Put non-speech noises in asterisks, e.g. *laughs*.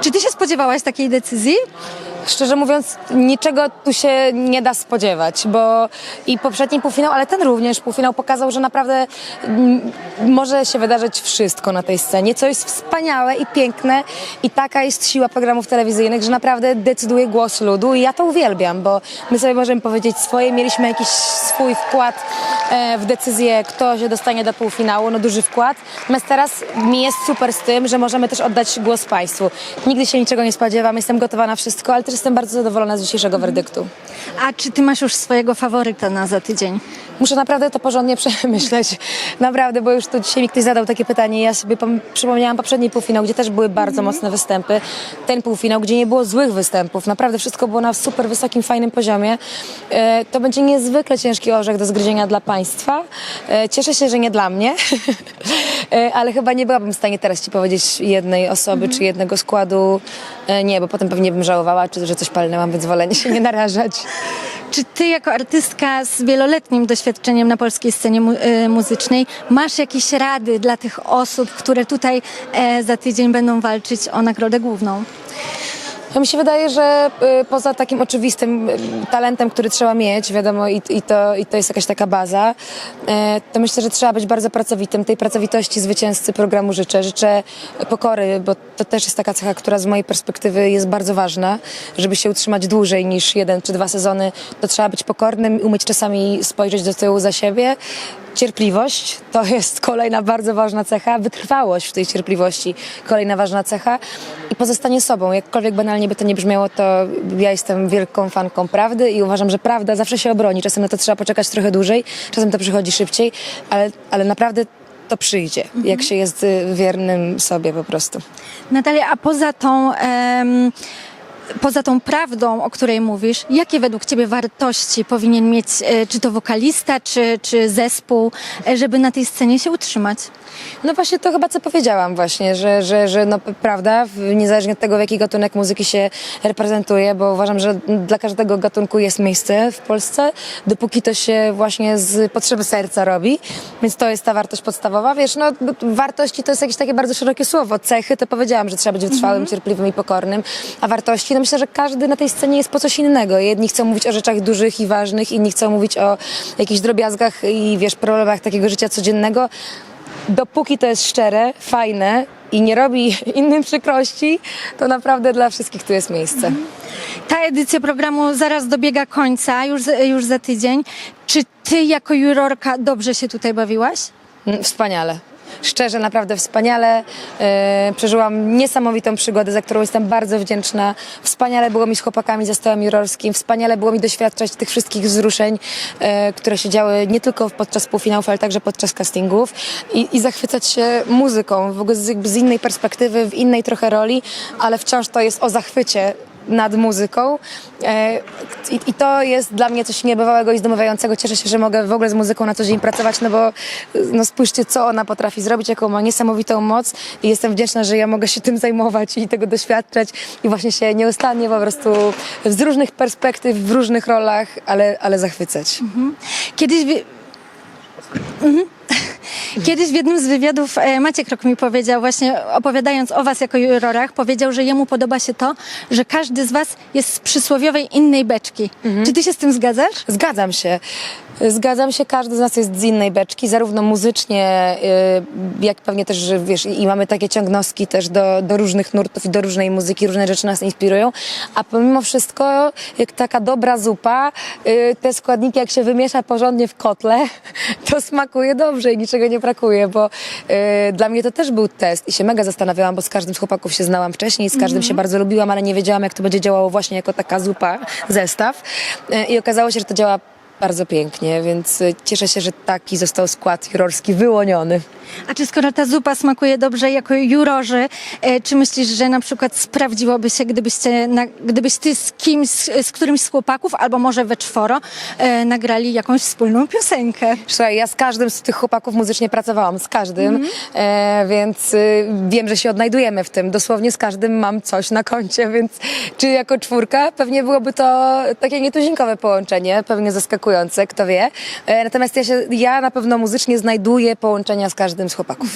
Czy ty się spodziewałaś takiej decyzji? Szczerze mówiąc, niczego tu się nie da spodziewać, bo i poprzedni półfinał, ale ten również półfinał pokazał, że naprawdę może się wydarzyć wszystko na tej scenie, co jest wspaniałe i piękne i taka jest siła programów telewizyjnych, że naprawdę decyduje głos ludu i ja to uwielbiam, bo my sobie możemy powiedzieć swoje, mieliśmy jakiś swój wkład e, w decyzję, kto się dostanie do półfinału, no duży wkład. Natomiast teraz mi jest super z tym, że możemy też oddać głos Państwu. Nigdy się niczego nie spodziewam, jestem gotowa na wszystko, ale też jestem bardzo zadowolona z dzisiejszego werdyktu. A czy ty masz już swojego faworyta na za tydzień? Muszę naprawdę to porządnie *laughs* przemyśleć. Naprawdę, bo już tu dzisiaj mi ktoś zadał takie pytanie. Ja sobie pom- przypomniałam poprzedni półfinał, gdzie też były bardzo mocne występy. Ten półfinał, gdzie nie było złych występów. Naprawdę wszystko było na super wysokim, fajnym poziomie. E, To będzie niezwykle ciężki orzech do zgryzienia dla Państwa. E, Cieszę się, że nie dla mnie, *laughs* E, ale chyba nie byłabym w stanie teraz Ci powiedzieć jednej osoby czy jednego składu. E, Nie, bo potem pewnie bym żałowała, czy że coś palnęłam, więc wolę się nie narażać. *laughs* Czy ty jako artystka z wieloletnim doświadczeniem na polskiej scenie mu- y, muzycznej masz jakieś rady dla tych osób, które tutaj e, za tydzień będą walczyć o nagrodę główną? Mi się wydaje, że y, poza takim oczywistym y, talentem, który trzeba mieć, wiadomo, i, i, to, i to jest jakaś taka baza, y, to myślę, że trzeba być bardzo pracowitym. Tej pracowitości zwycięzcy programu życzę. Życzę pokory, bo to też jest taka cecha, która z mojej perspektywy jest bardzo ważna. Żeby się utrzymać dłużej niż jeden czy dwa sezony, to trzeba być pokornym, umieć czasami spojrzeć do tyłu za siebie. Cierpliwość to jest kolejna bardzo ważna cecha, wytrwałość w tej cierpliwości kolejna ważna cecha pozostanie sobą. Jakkolwiek banalnie by to nie brzmiało, to ja jestem wielką fanką prawdy i uważam, że prawda zawsze się obroni. Czasem na to trzeba poczekać trochę dłużej, czasem to przychodzi szybciej, ale, ale naprawdę to przyjdzie, jak się jest y, wiernym sobie po prostu. Natalia, a poza tą, em, poza tą prawdą, o której mówisz, jakie według ciebie wartości powinien mieć e, czy to wokalista, czy, czy zespół, e, żeby na tej scenie się utrzymać? No właśnie to chyba co powiedziałam właśnie, że, że, że no prawda, w- niezależnie od tego w jaki gatunek muzyki się reprezentuje, bo uważam, że dla każdego gatunku jest miejsce w Polsce, dopóki to się właśnie z potrzeby serca robi, więc to jest ta wartość podstawowa. Wiesz, no wartości to jest jakieś takie bardzo szerokie słowo, cechy to powiedziałam, że trzeba być wytrwałym, cierpliwym i pokornym, a wartości, no myślę, że każdy na tej scenie jest po coś innego. Jedni chcą mówić o rzeczach dużych i ważnych, inni chcą mówić o jakichś drobiazgach i wiesz, problemach takiego życia codziennego dopóki to jest szczere, fajne i nie robi *laughs* innym przykrości, to naprawdę dla wszystkich tu jest miejsce. Ta edycja programu zaraz dobiega końca, już, za- już za tydzień. Czy ty jako jurorka dobrze się tutaj bawiłaś? Mm, Wspaniale. Szczerze, naprawdę wspaniale. E, przeżyłam niesamowitą przygodę, za którą jestem bardzo wdzięczna. Wspaniale było mi z chłopakami ze stołem jurorskim. Wspaniale było mi doświadczać tych wszystkich wzruszeń, e, które się działy nie tylko podczas półfinałów, ale także podczas castingów. I, i zachwycać się muzyką, w ogóle z, z innej perspektywy, w innej trochę roli, ale wciąż to jest o zachwycie nad muzyką. E, I, I to jest dla mnie coś niebywałego i zdumiewającego. Cieszę się, że mogę w ogóle z muzyką na co dzień pracować, no bo no spójrzcie, co ona potrafi zrobić, jaką ma niesamowitą moc i jestem wdzięczna, że ja mogę się tym zajmować i tego doświadczać i właśnie się nieustannie po prostu z różnych perspektyw, w różnych rolach, ale, ale zachwycać. Kiedyś... Wi- Mhm. Kiedyś w jednym z wywiadów e, Maciek Rok mi powiedział, właśnie opowiadając o was jako jurorach, powiedział, że jemu podoba się to, że każdy z was jest z przysłowiowej innej beczki. Czy ty się z tym zgadzasz? Zgadzam się. Zgadzam się, każdy z nas jest z innej beczki, zarówno muzycznie, y, jak pewnie też, że wiesz, i mamy takie ciągnostki też do, do różnych nurtów i do różnej muzyki, różne rzeczy nas inspirują, a pomimo wszystko, jak taka dobra zupa, y, te składniki jak się wymiesza porządnie w kotle, *laughs* to smakuje dobrze i niczego nie brakuje, bo y, dla mnie to też był test i się mega zastanawiałam, bo z każdym z chłopaków się znałam wcześniej, z każdym się bardzo lubiłam, ale nie wiedziałam, jak to będzie działało właśnie jako taka zupa, zestaw. Y, i okazało się, że to działa bardzo pięknie, więc y, cieszę się, że taki został skład jurorski wyłoniony. A czy skoro ta zupa smakuje dobrze jako jurorzy, e, czy myślisz, że na przykład sprawdziłoby się, gdybyście, na, gdybyś ty z kimś, z którymś z chłopaków, albo może we czworo, e, nagrali jakąś wspólną piosenkę? Słuchaj, ja z każdym z tych chłopaków muzycznie pracowałam, z każdym, e, więc y, wiem, że się odnajdujemy w tym. Dosłownie z każdym mam coś na koncie, więc czy jako czwórka pewnie byłoby to takie nietuzinkowe połączenie, pewnie zaskakujące, kto wie. E, natomiast ja, się, ja na pewno muzycznie znajduję połączenia z każdym z chłopaków.